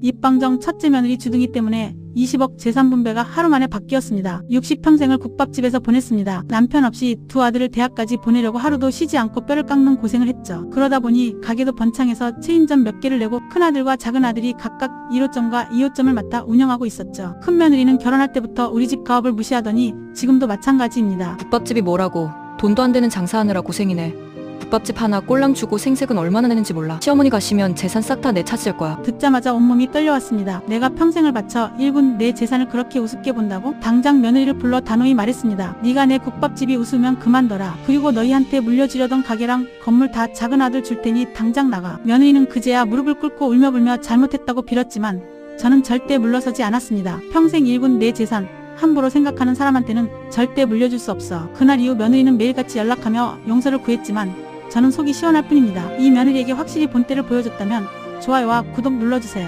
입방정 첫째 며느리 주둥이 때문에 20억 재산 분배가 하루 만에 바뀌었습니다. 60평생을 국밥집에서 보냈습니다. 남편 없이 두 아들을 대학까지 보내려고 하루도 쉬지 않고 뼈를 깎는 고생을 했죠. 그러다 보니 가게도 번창해서 체인점 몇 개를 내고 큰아들과 작은아들이 각각 1호점과 2호점을 맡아 운영하고 있었죠. 큰 며느리는 결혼할 때부터 우리 집 가업을 무시하더니 지금도 마찬가지입니다. 국밥집이 뭐라고 돈도 안 되는 장사하느라 고생이네. 국밥집 하나 꼴랑 주고 생색은 얼마나 내는지 몰라. 시어머니 가시면 재산 싹 다내 차지할 거야. 듣자마자 온몸이 떨려왔습니다. 내가 평생을 바쳐 일군 내 재산을 그렇게 우습게 본다고? 당장 며느리를 불러 단호히 말했습니다. 네가 내 국밥집이 우스우면 그만둬라. 그리고 너희한테 물려주려던 가게랑 건물 다 작은 아들 줄 테니 당장 나가. 며느리는 그제야 무릎을 꿇고 울며불며 잘못했다고 빌었지만 저는 절대 물러서지 않았습니다. 평생 일군 내 재산 함부로 생각하는 사람한테는 절대 물려줄 수 없어. 그날 이후 며느리는 매일같이 연락하며 용서를 구했지만 저는 속이 시원할 뿐입니다. 이 며느리에게 확실히 본때를 보여줬다면 좋아요와 구독 눌러주세요.